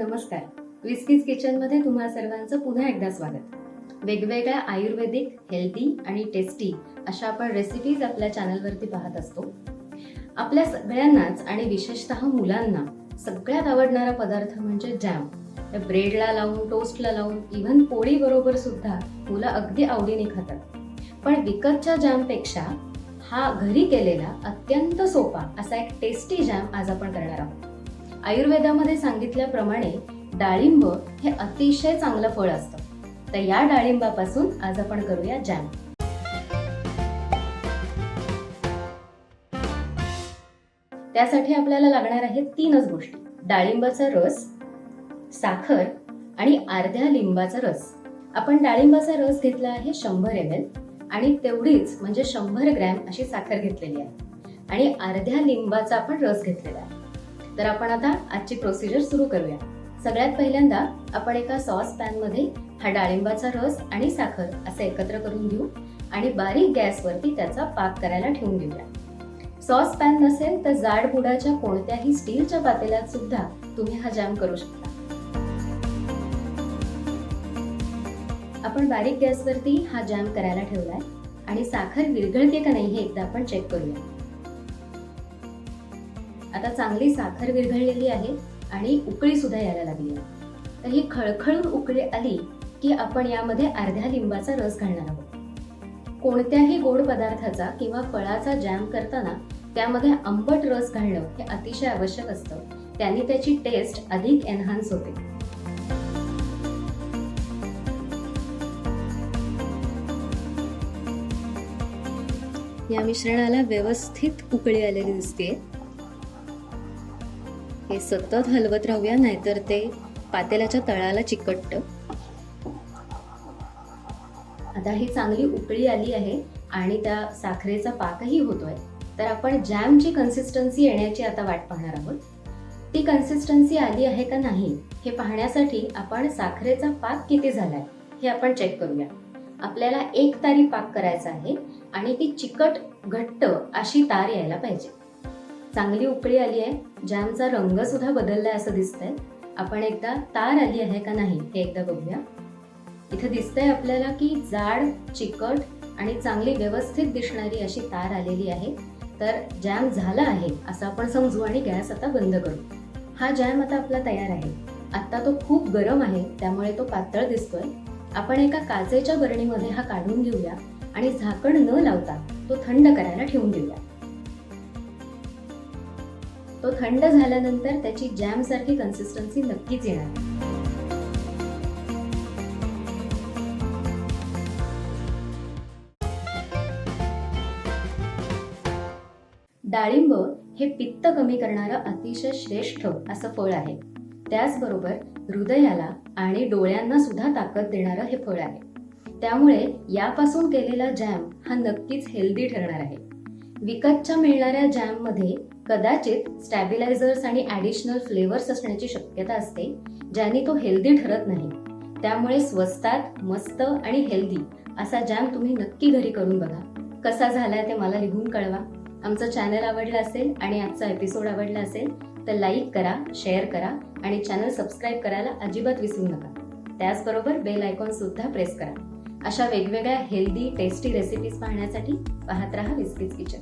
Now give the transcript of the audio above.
नमस्कार. विस्कीज किचनमध्ये तुम्हा सर्वांचं पुन्हा एकदा स्वागत. वेगवेगळ्या आयुर्वेदिक हेल्दी आणि टेस्टी अशा आपण रेसिपीज आपल्या चॅनलवरती पाहत असतो. आपल्या सगळ्यांनाच आणि विशेषतः मुलांना सगळ्यात आवडणारा पदार्थ म्हणजे जॅम त्या ब्रेडला लावून टोस्टला लावून इव्हन पोळी बरोबर सुद्धा मुलं अगदी आवडीने खातात. पण विकतच्या जॅमपेक्षा हा घरी केलेला अत्यंत सोपा असा एक टेस्टी जॅम आज आपण करणार आहोत. आयुर्वेदामध्ये सांगितल्याप्रमाणे डाळिंब हे अतिशय चांगलं फळ असतं. तर या डाळिंबापासून आज आपण करूया जॅम. त्यासाठी आपल्याला लागणार आहेत तीनच गोष्टी. डाळिंबाचा रस साखर आणि अर्ध्या लिंबाचा रस. आपण डाळिंबाचा रस घेतला आहे शंभर एम एल आणि तेवढीच म्हणजे शंभर ग्रॅम अशी साखर घेतलेली आहे. आणि अर्ध्या लिंबाचा आपण रस घेतलेला आहे. तर आपण आता आजची प्रोसिजर सुरू करूया. सगळ्यात पहिल्यांदा आपण एका सॉस पॅनमध्ये हा डाळिंबाचा रस आणि साखर असं एकत्र करून घेऊ आणि बारीक गॅसवरती त्याचा पाक करायला ठेवून घेऊया. सॉस पॅन नसेल तर जाड बुडाच्या कोणत्याही स्टीलच्या पातेल्यात सुद्धा तुम्ही हा जॅम करू शकता. आपण बारीक गॅसवरती हा जॅम करायला ठेवलाय आणि साखर विरघळते का नाही हे एकदा आपण चेक करूया. आता चांगली साखर विरघळलेली आहे आणि उकळी सुद्धा यायला लागली आहे. तर ही खळखळून उकळी आली की आपण यामध्ये अर्ध्या लिंबाचा रस घालणार आहोत. कोणत्याही गोड पदार्थाचा किंवा फळाचा जॅम करताना त्यामध्ये आंबट रस घालणं हे अतिशय आवश्यक असतं. त्याने त्याची टेस्ट अधिक एनहान्स होते. या मिश्रणाला व्यवस्थित उकळी आलेली दिसते हे सतत हलवत राहूया नाहीतर ते पातेल्याच्या तळाला चिकटतं. आता ही चांगली उकळी आली आहे आणि त्या साखरेचा पाकही होतोय. तर आपण जॅमची कन्सिस्टन्सी येण्याची आता वाट पाहणार आहोत. ती कन्सिस्टन्सी आली आहे का नाही हे पाहण्यासाठी आपण साखरेचा पाक किती झालाय हे आपण चेक करूया. आपल्याला एक तारी पाक करायचा आहे आणि ती चिकट घट्ट अशी तार यायला पाहिजे. चांगली उकळी आली आहे जॅमचा रंग सुद्धा बदललाय असं दिसतंय. आपण एकदा तार आली आहे का नाही हे एकदा बघूया. इथे दिसतंय आपल्याला की जाड चिकट आणि चांगली व्यवस्थित दिसणारी अशी तार आलेली आहे. तर जॅम झाला आहे असं आपण समजू आणि गॅस आता बंद करू. हा जॅम आता आपला तयार आहे. आत्ता तो खूप गरम आहे त्यामुळे तो पातळ दिसतोय. आपण एका काचेच्या बरणीमध्ये हा काढून घेऊया आणि झाकण न लावता तो थंड करायला ठेवून देऊया. तो थंड झाल्यानंतर त्याची जॅमसारखी कन्सिस्टन्सी नक्कीच येणार. डाळिंब हे पित्त कमी करणारं अतिशय श्रेष्ठ असं फळ आहे. त्याचबरोबर हृदयाला आणि डोळ्यांना सुद्धा ताकद देणारं हे फळ आहे. त्यामुळे यापासून केलेला जॅम हा नक्कीच हेल्दी ठरणार आहे. विकतच्या मिळणाऱ्या जॅममध्ये कदाचित स्टॅबिलायझर्स आणि ॲडिशनल फ्लेवर्स असण्याची शक्यता असते ज्याने तो हेल्दी ठरत नाही. त्यामुळे स्वस्तात मस्त आणि हेल्दी असा जॅम तुम्ही नक्की घरी करून बघा. कसा झालाय ते मला लिहून कळवा. आमचं चॅनल आवडलं असेल आणि आजचा एपिसोड आवडला असेल तर लाईक करा शेअर करा आणि चॅनल सबस्क्राईब करायला अजिबात विसरू नका. त्याचबरोबर बेल आयकॉन सुद्धा प्रेस करा. अशा वेगवेगळ्या हेल्दी टेस्टी रेसिपीज पाहण्यासाठी पाहत रहा विस्कीज किचन